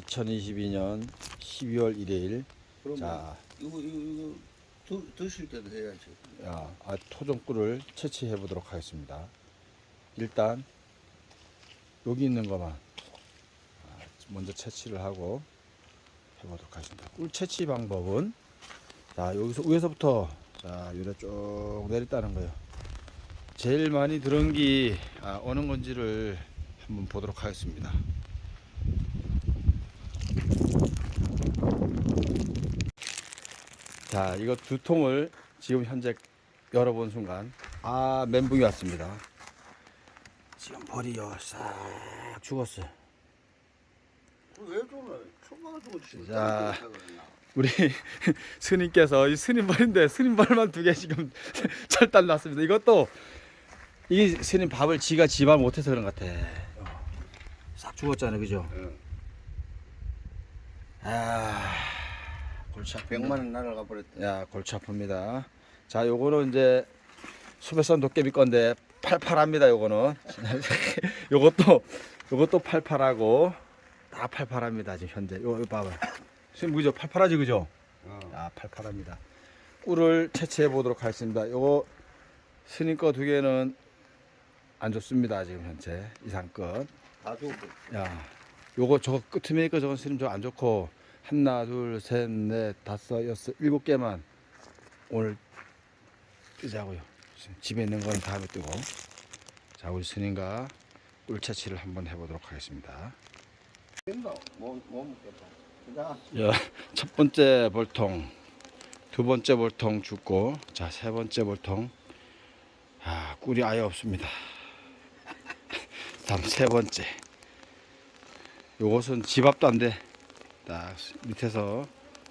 2022년 12월 1일 그러면 자, 이거 이거 이거 드, 드실 때도 해야지. 야, 아, 토종꿀을 채취해 보도록 하겠습니다. 일단 여기 있는 것만 아, 먼저 채취를 하고 해보도록 하겠습니다. 꿀 채취 방법은 자 여기서 위에서부터 자 요래 쭉 내렸다는 거예요. 제일 많이 들은 게 아, 어느 건지를 한번 보도록 하겠습니다. 자, 이거 두 통을 지금 현재 열어본 순간 아 멘붕이 왔습니다. 지금 벌이요 싹 죽었어요. 왜 저래? 쳐가지고 지금 자. 우리 스님께서 이 스님 벌인데 스님 벌만 두 개 지금 철단 났습니다. 이것도 이 스님 밥을 지가 지발 못해서 그런 것 같아. 어. 싹 죽었잖아요, 그죠? 응. 아 골치 아픕니다. 100만 원 날아가 버렸다. 야 골치 아픕니다. 자 요거는 이제 수배선 도깨비 건데 팔팔합니다. 요거는 요것도 요것도 팔팔하고 다 팔팔합니다. 지금 현재 요, 요 봐봐. 지금 그죠? 팔팔하지 그죠? 어. 아 팔팔합니다. 꿀을 채취해 보도록 하겠습니다. 요거 스님 거 두 개는 안 좋습니다. 지금 현재 이상껏. 다 주고. 야, 요거 저거 있고 저건 스님 저 안 좋고 하나 둘 셋 넷 다섯 여섯 일곱 개만 오늘 뜨자고요. 집에 있는 건 다음에 뜨고 자 우리 스님과 꿀 채취를 한번 해보도록 하겠습니다. 야, 첫 번째 볼통, 두 번째 볼통 죽고 자 세 번째 볼통 아 꿀이 아예 없습니다. 다음 세 번째 요것은 돼. 딱 밑에서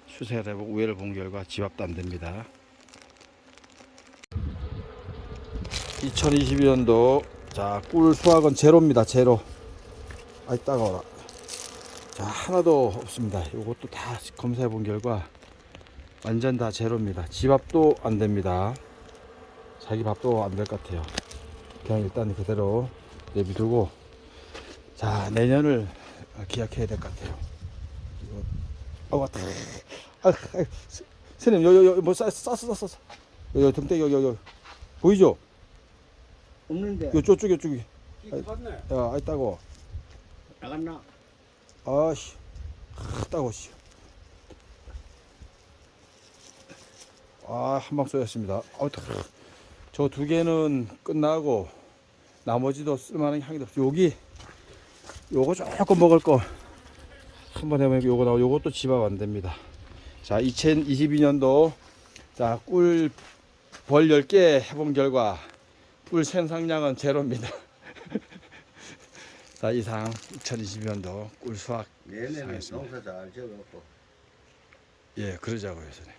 수색을 해보고 위를 본 결과 됩니다. 2022년도 자 꿀 수확은 제로입니다. 제로. 아이 따가워라. 자 하나도 없습니다. 요것도 다 검사해 본 결과 완전 다 제로입니다. 집합도 안 됩니다. 자기 밥도 안 될 것 같아요. 그냥 일단 그대로 내비두고 자 내년을 기약해야 될 것 같아요. 어 왔다. 아, 아, 스- 스님 요요요 뭐 쌌어 쌌어. 요요 등대 요요 요 보이죠? 없는데. 요 저쪽 요쪽이. 야 아이 따고. 나갔나? 아씨 따고 씨. 아, 한 방 쏘였습니다. 저 두 개는 끝나고 나머지도 쓸만한 향이 없어. 여기 요거 조금 먹을 거 한번 해보니까 요거 나오. 요것도 집합 안 됩니다. 자, 2022년도 자, 꿀 벌 10개 해본 결과 꿀 생산량은 제로입니다. 자, 이상 2022년도 꿀 수확 내년에 알겠습니다. 농사 잘 지어갖고. 예, 그러자고요, 선생님.